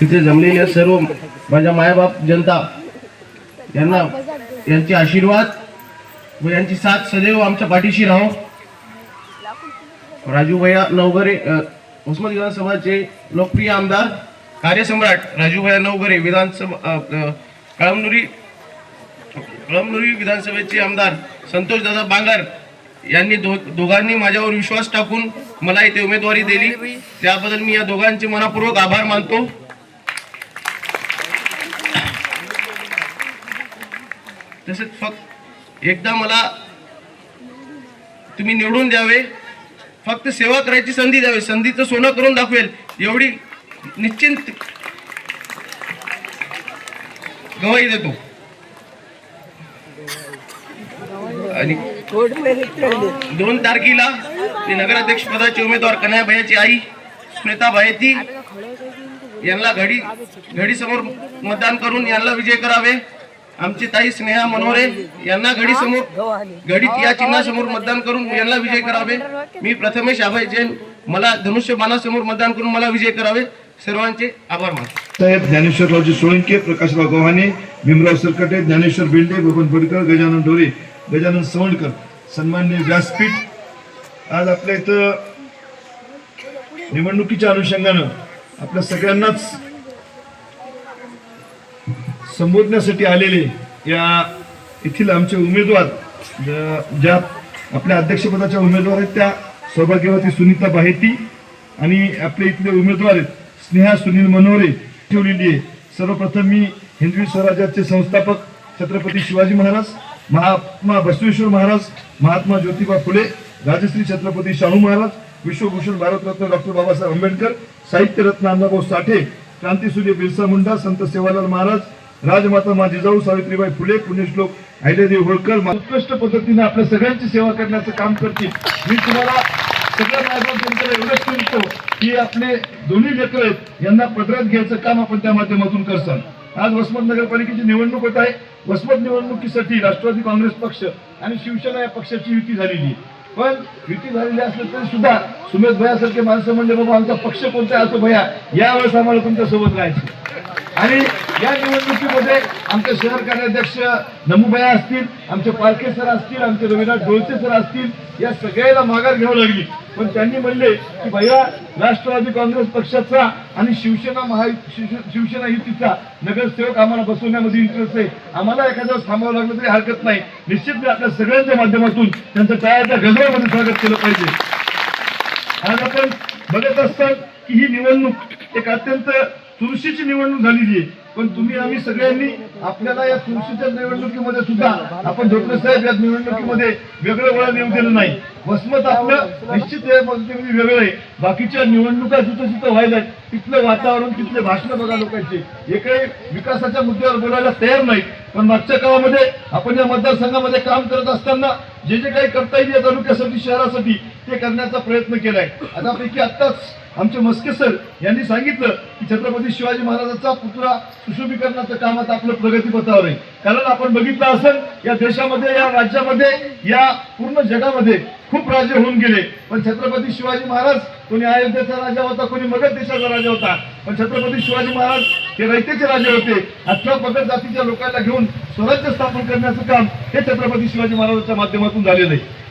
तिथे जमलेल्या सर्व माझ्या मायबाप जनता यांना यांचे आशीर्वाद व यांची साथ सदैव आमच्या पाठीशी राहो. राजू भैया नवगरे अ, विधानसभाचे लोकप्रिय आमदार कार्यसम्राट राजू भैया नवगरे विधानसभा कळमनुरी कळमनुरी विधानसभेचे आमदार संतोष दादा बांगर यांनी दो दोघांनी माझ्यावर विश्वास टाकून मला इथे उमेदवारी दिली. त्याबद्दल मी या दोघांचे मनापूर्वक आभार मानतो. तसेच फक्त एकदा मला तुम्ही निवडून द्यावे. फक्त सेवा करायची संधी द्यावी. संधीचं सोनं करून दाखवेल. एवढी निश्चिंत गवाही देतो. आणि दोन तारखेला ते नगराध्यक्ष पदाचे उमेदवार कन्या भयाची आई स्मिता भायती यांना घडी घडी समोर मतदान करून यांना विजय करावे. आमची ताई स्नेहा मनोरे यांना घडी समोर घडीत या चिन्हासमोर मतदान करून यांना विजय करावे. मी प्रथमेश अभय जैन मला धनुष्य बाणासमोर मतदान करून मला विजय करावे. सर्वांचे आभार मानतो. साहेब ज्ञानेश्वररावजी सोळंके प्रकाशराव गव्हाणे भीमराव सरकटे ज्ञानेश्वर बेंडे बबन बडकर गजानन डोरे गजानन सवंडकर सन्मान्य व्यासपीठ. आज आपल्या इथं निवडणुकीच्या अनुषंगानं आपल्या सगळ्यांनाच संबोधण्यासाठी आलेले या येथील आमचे उमेदवार ज्या आपल्या अध्यक्षपदाच्या उमेदवार आहेत त्या सौभाग्यवती सुनीता बाहेती आणि आपले इथले उमेदवार आहेत स्नेहा सुनील मनोरे ठेवलेली आहे. सर्वप्रथम मी हिंदवी स्वराज्याचे संस्थापक छत्रपती शिवाजी महाराज महात्मा बसवेश्वर महाराज महात्मा ज्योतिबा फुले राजश्री छत्रपती शाहू महाराज विश्वभूषण भारतरत्न डॉक्टर बाबासाहेब आंबेडकर साहित्यरत्न अण्णाभाऊ साठे क्रांतीसूर्य बिरसा मुंडा संत सेवालाल महाराज राजमाता मा जिजाऊ सावित्रीबाई फुले पुण्यश्लोक अहिल्यादेवी होळकर. उत्कृष्ट पद्धतीने आपल्या सगळ्यांची सेवा करण्याचं काम करतील. मी तुम्हाला सगळ्यांना एवढंच सांगतो की आपले दोन्ही लेकर आहेत यांना पदरात घ्यायचं काम आपण त्या माध्यमातून करसाल आज वसमत नगरपालिकेची निवडणूक होत आहे. वसमत निवडणुकीसाठी राष्ट्रवादी काँग्रेस पक्ष आणि शिवसेना या पक्षाची युती झालेली आहे. पण युती झालेली असली तरी सुद्धा सुमेश भयासारखे माणसं म्हणजे बाबा आमचा पक्ष कोणता आहे असं भया यावेळेस आम्हाला तुमच्यासोबत राहायचं आणि या निवडणुकीमध्ये आमचे शहर कार्याध्यक्ष नमुभया असतील आमचे पालखे सर असतील आमचे रविनाथ डोळचे सर असतील या सगळ्याला माघार घ्यावी लागली. पण त्यांनी म्हणले की भैया राष्ट्रवादी काँग्रेस पक्षाचा आणि शिवसेना महा शिव- शिवसेना युतीचा नगरसेवक आम्हाला बसवण्यामध्ये इंटरेस्ट आहे. आम्हाला एखाद्या थांबावं लागलं तरी हरकत नाही. निश्चित मी आपल्या सगळ्यांच्या माध्यमातून त्यांचं तयारच्या गजरामध्ये स्वागत केलं पाहिजे. आज आपण बघत असतात की ही निवडणूक एक अत्यंत चुरशीची निवडणूक झालेली आहे. पण तुम्ही आम्ही सगळ्यांनी आपल्याला या तुळशीच्या निवडणुकीमध्ये सुद्धा आपण धोत्रे साहेब या निवडणुकीमध्ये वेगळं वळण येऊ दिलं नाही. वसमत आपलं निश्चित वेगळं आहे. बाकीच्या निवडणुका जिथं जिथं व्हायला तिथलं वातावरण तिथले भाषण बघा लोकांचे. एकही विकासाच्या मुद्द्यावर बोलायला तयार नाहीत. पण मागच्या काळामध्ये आपण या मतदारसंघामध्ये काम करत असताना जे जे काही करता येईल या तालुक्यासाठी शहरासाठी ते करण्याचा प्रयत्न केलाय. आता पैकी आत्ताच आमचे मस्के सर यांनी सांगितलं की छत्रपती शिवाजी महाराजांचा पुतळा सुशोभीकरणाचं काम आता आपलं प्रगतीपथावर आहे. कारण आपण बघितलं असेल या देशामध्ये या राज्यामध्ये या पूर्ण जगामध्ये खूप राजे होऊन गेले. पण छत्रपती शिवाजी महाराज कोणी अयोध्येचा राजा होता कोणी मगध देशाचा राजा होता. पण छत्रपती शिवाजी महाराज हे रयतेचे राजे होते. अठरा पगड जातीच्या लोकांना घेऊन स्वराज्य स्थापन करण्याचं काम हे छत्रपती शिवाजी महाराजांच्या माध्यमातून झालेलं आहे.